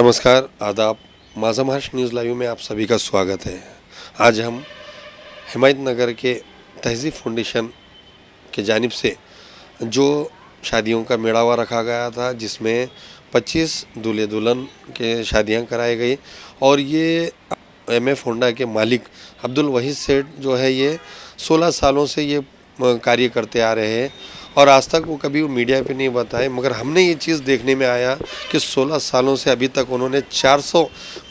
नमस्कार, आदाब। माझा महाराष्ट्र न्यूज़ लाइव में आप सभी का स्वागत है। आज हम हिमायत नगर के तहजीब फाउंडेशन के जानिब से जो शादियों का मेड़ावा रखा गया था, जिसमें 25 दूल्हे दुल्हन के शादियाँ कराई गई और ये एम एफ़ होंडा के मालिक अब्दुल वहीद सेठ जो है, ये 16 सालों से ये कार्य करते आ रहे हैं। और आज तक वो कभी वो मीडिया पे नहीं बताए, मगर हमने ये चीज़ देखने में आया कि 16 सालों से अभी तक उन्होंने 400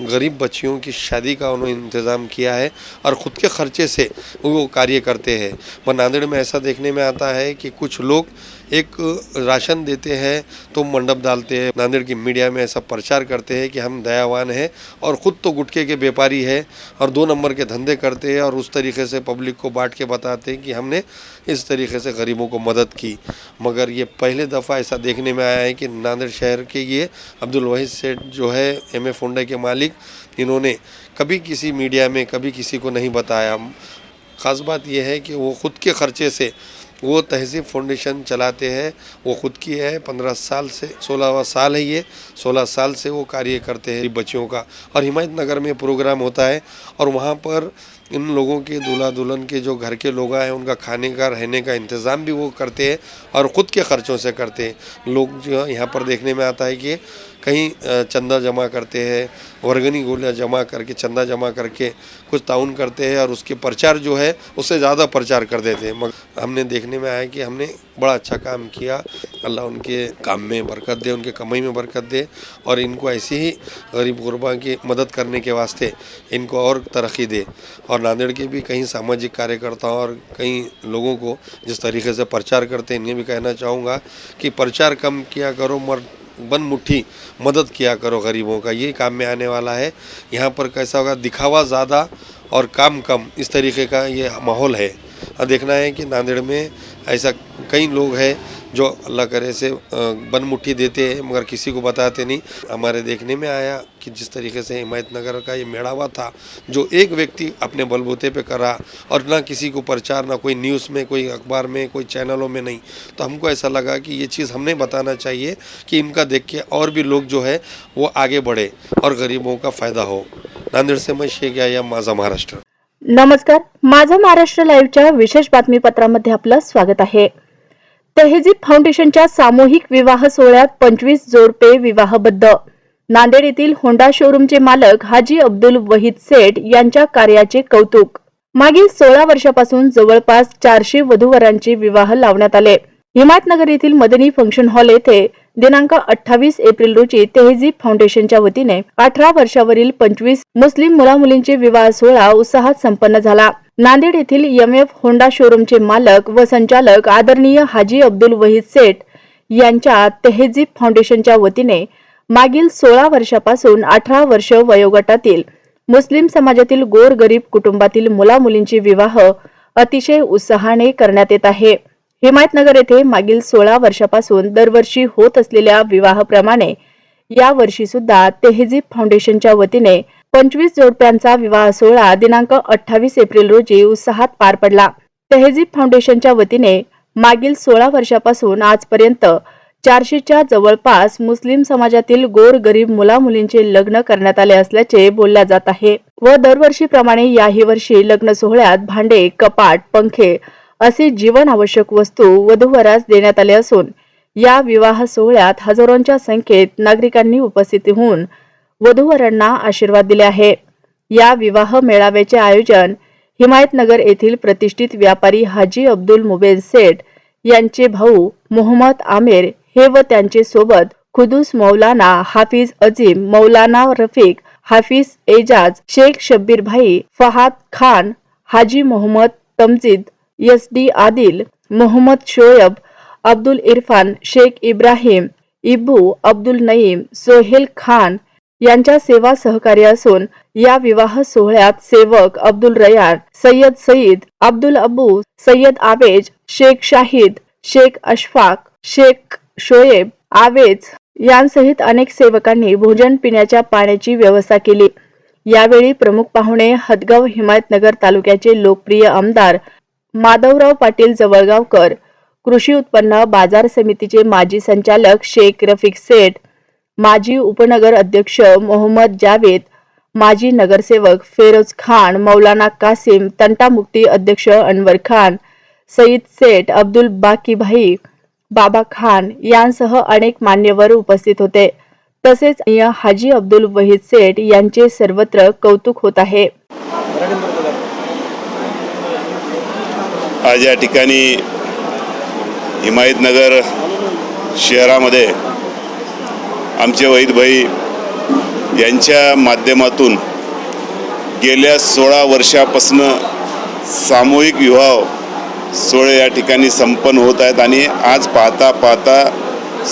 गरीब बच्चियों की शादी का उन्होंने इंतज़ाम किया है और ख़ुद के खर्चे से वो कार्य करते हैं। वह नांदेड़ में ऐसा देखने में आता है कि कुछ लोग एक राशन देते हैं तो मंडप डालते हैं। नांदेड़ की मीडिया में ऐसा प्रचार करते हैं कि हम दयावान हैं और ख़ुद तो गुटके के व्यापारी है और दो नंबर के धंधे करते हैं और उस तरीके से पब्लिक को बांट के बताते हैं कि हमने इस तरीके से गरीबों को मदद की। मगर ये पहले दफ़ा ऐसा देखने में आया है कि नांदेड़ शहर के ये अब्दुल वहीद सेठ जो है, एम ए फोंडा के मालिक, इन्होंने कभी किसी मीडिया में कभी किसी को नहीं बताया। ख़ास बात यह है कि वो ख़ुद के ख़र्चे से वो तहजीब फाउंडेशन चलाते हैं, वो ख़ुद की है, पंद्रह साल से सोलहवा साल है ये, सोलह साल से वो कार्य करते हैं बच्चियों का। और हिमायत नगर में प्रोग्राम होता है और वहाँ पर इन लोगों के दूल्हा दुल्हन के जो घर के लोग हैं, उनका खाने का, रहने का इंतज़ाम भी वो करते हैं और ख़ुद के ख़र्चों से करते हैं। लोग जो यहाँ पर देखने में आता है कि कहीं चंदा जमा करते हैं, वर्गनी गोलियाँ जमा करके, चंदा जमा करके कुछ ताउन करते हैं और उसके प्रचार जो है, उससे ज़्यादा प्रचार कर देते हैं। मगर हमने देखने में आया कि हमने बड़ा अच्छा काम किया। अल्लाह उनके काम में बरकत दे, उनके कमाई में बरकत दे और इनको ऐसे ही गरीब गुरबा की मदद करने के वास्ते इनको और तरक्की दे। और नांदेड़ के भी कई सामाजिक कार्यकर्ताओं और कई लोगों को जिस तरीके से प्रचार करते हैं, इन्हें भी कहना चाहूँगा कि प्रचार कम किया करो, मर, बन मुट्ठी, मदद किया करो गरीबों का। ये काम में आने वाला है। यहाँ पर कैसा होगा, दिखावा ज़्यादा और काम कम, इस तरीके का ये माहौल है। और देखना है कि नांदेड़ में ऐसा कई लोग हैं जो अल्लाह करे से बन मुट्ठी देते हैं, मगर किसी को बताते नहीं। हमारे देखने में आया कि जिस तरीके से हिमायत नगर का ये मेड़ावा था, जो एक व्यक्ति अपने बलबूते पे करा, और ना किसी को प्रचार, ना कोई न्यूज़ में, कोई अखबार में, कोई चैनलों में नहीं। तो हमको ऐसा लगा कि ये चीज़ हमने बताना चाहिए कि इनका देख के और भी लोग जो है, वो आगे बढ़े और गरीबों का फ़ायदा हो। नांदेड़ से मैं शेख या माझा महाराष्ट्र। नमस्कार, माझा महाराष्ट्र लाईव्हच्या विशेष बातमीपत्रामध्ये आपलं स्वागत आहे. तेहजीब फाउंडेशनच्या सामूहिक विवाह सोहळ्यात पंचवीस जोडपे विवाहबद्ध. नांदेड येथील होंडा शोरूमचे मालक हाजी अब्दुल वहीद सेठ यांच्या कार्याचे कौतुक. मागील सोळा वर्षापासून जवळपास चारशे वधूवरांचे विवाह लावण्यात आले. हिमायतनगर येथील मदनी फंक्शन हॉल येथे दिनांक अठ्ठावीस एप्रिल रोजी तेहजीब फाउंडेशनच्या वतीने अठरा वर्षावरील पंचवीस मुस्लिम मुला मुलींचे विवाह सोहळा उत्साहात संपन्न झाला. नांदेड येथील एम एफ होंडा शोरूमचे मालक व संचालक आदरणीय हाजी अब्दुल वहीद सेठ यांच्या तेहजीब फाउंडेशनच्या वतीने मागील सोळा वर्षापासून अठरा वर्ष वयोगटातील मुस्लिम समाजातील गोर गरीब कुटुंबातील मुला मुलींचे विवाह अतिशय उत्साहाने करण्यात येत आहे. हिमायतनगर येथे मागील सोळा वर्षापासून दरवर्षी होत असलेल्या विवाहाप्रमाणे या वर्षी सुद्धा तेहजीब फाउंडेशनच्या वतीने पंचवीस जोडप्यांचा विवाह सोहळा दिनांक अठ्ठावीस एप्रिल रोजी उत्साहात पार पडला. तेहजीब फाउंडेशनच्या वतीने मागील सोळा वर्षापासून आजपर्यंत चारशेच्या जवळपास मुस्लिम समाजातील गोर गरीब मुला मुलींचे लग्न करण्यात आले असल्याचे बोलल्या जात आहे. व दरवर्षीप्रमाणे याही वर्षी लग्न सोहळ्यात भांडे कपाट पंखे असे जीवन आवश्यक वस्तू वधूवरास देण्यात आले असून या विवाह सोहळ्यात हजारोंच्या संख्येत नागरिकांनी उपस्थित होऊन वधूवरांना आशीर्वाद दिले आहे. या विवाह मेळाव्याचे आयोजन हिमायतनगर येथील प्रतिष्ठित व्यापारी हाजी अब्दुल मुबेन सेठ यांचे भाऊ मोहम्मद आमिर हे व त्यांचे सोबत खुदूस मौलाना हाफिज अजीम मौलाना रफीक हाफिज एजाज शेख शब्बीर भाई फहाद खान हाजी मोहम्मद तमजीद एस डी आदिल मोहम्मद शोएब अब्दुल इरफान शेख इब्राहिम इब्बू अब्दुल नईम सोहेल खान यांच्या सेवा सहकार्य असून या विवाह सोहळ्यात सेवक अब्दुल रयान सय्यद सईद अब्दुल अबू सय्यद आवेज शेख शाहिद शेख अशफाक शेख शोएब आवेज यांसहित अनेक सेवकांनी भोजन पिण्याच्या पाण्याची व्यवस्था केली. यावेळी प्रमुख पाहुणे हदगाव हिमायतनगर तालुक्याचे लोकप्रिय आमदार माधवराव पाटील जवळगावकर कृषी उत्पन्न बाजार समितीचे माजी संचालक शेख रफिक सेठ माजी उपनगर अध्यक्ष मोहम्मद जावेद माजी नगरसेवक फेरोज खान मौलाना कासिम तंटामुक्ती अध्यक्ष अनवर खान सईद सेठ अब्दुल बाकीभाई बाबा खान यांसह अनेक मान्यवर उपस्थित होते. तसेच हाजी अब्दुल वहीद सेठ यांचे सर्वत्र कौतुक होत आहे. आज या ठिकाणी हिमायतनगर शहरामध्ये आमचे वैदभाई यांच्या माध्यमातून गेल्या सोळा वर्षापासनं सामूहिक विवाह सोळे या ठिकाणी संपन्न होत आहेत आणि आज पाहता पाहता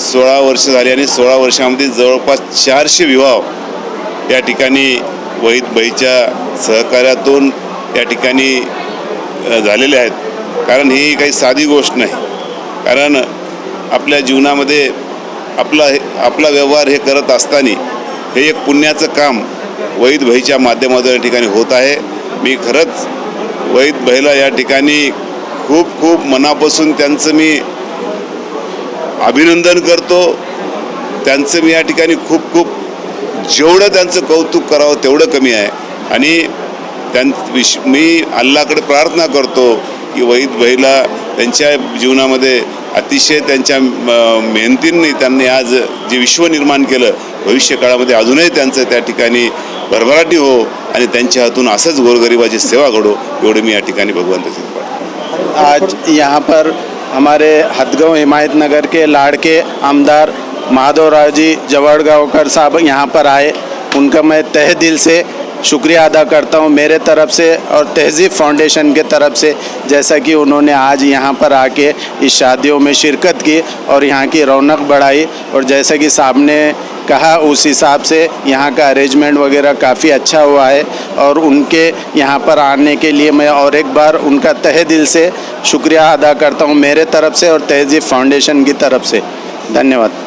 सोळा वर्ष झाली आणि सोळा वर्षामध्ये जवळपास चारशे विवाह या ठिकाणी वैदभाईच्या सहकार्यातून या ठिकाणी झालेले आहेत. कारण ही काही साधी गोष्ट नाही. कारण आपल्या जीवनामध्ये आपला हे आपला व्यवहार हे करत असताना हे एक पुण्याचं काम वैद भाईच्या माध्यमातून या ठिकाणी होत आहे. मी खरंच वैद भाईला या ठिकाणी खूप खूप मनापासून त्यांचं मी अभिनंदन करतो. त्यांचं मी या ठिकाणी खूप खूप जेवढं त्यांचं कौतुक करावं तेवढं कमी आहे. आणि त्यां विश मी अल्लाकडे प्रार्थना करतो. की वहीद भाईला त्यांच्या जीवनामध्ये अतिशय त्यांच्या मेहनतींनी त्यांनी आज जे विश्व निर्माण केलं भविष्य काळामध्ये अजूनही त्यांचं त्या ठिकाणी भरभराटी हो आणि त्यांच्या हातून असंच गोरगरिबाची सेवा घडो एवढं मी या ठिकाणी भगवंताची आज यहाँ पर हमारे हदगांव हिमायत नगर के लाड़के आमदार माधवराव जी जवड़गांवकर साहब यहाँ पर आए। उनका मैं तहे दिल से शुक्रिया अदा करता हूँ मेरे तरफ़ से और तहज़ीब फाउंडेशन के तरफ़ से, जैसा कि उन्होंने आज यहाँ पर आके इस शादियों में शिरकत की और यहाँ की रौनक बढ़ाई और जैसा कि साहब ने कहा, उस हिसाब से यहाँ का अरेंजमेंट वगैरह काफ़ी अच्छा हुआ है और उनके यहाँ पर आने के लिए मैं और एक बार उनका तहे दिल से शुक्रिया अदा करता हूँ मेरे तरफ़ से और तहजीब फाउंडेशन की तरफ़ से। धन्यवाद।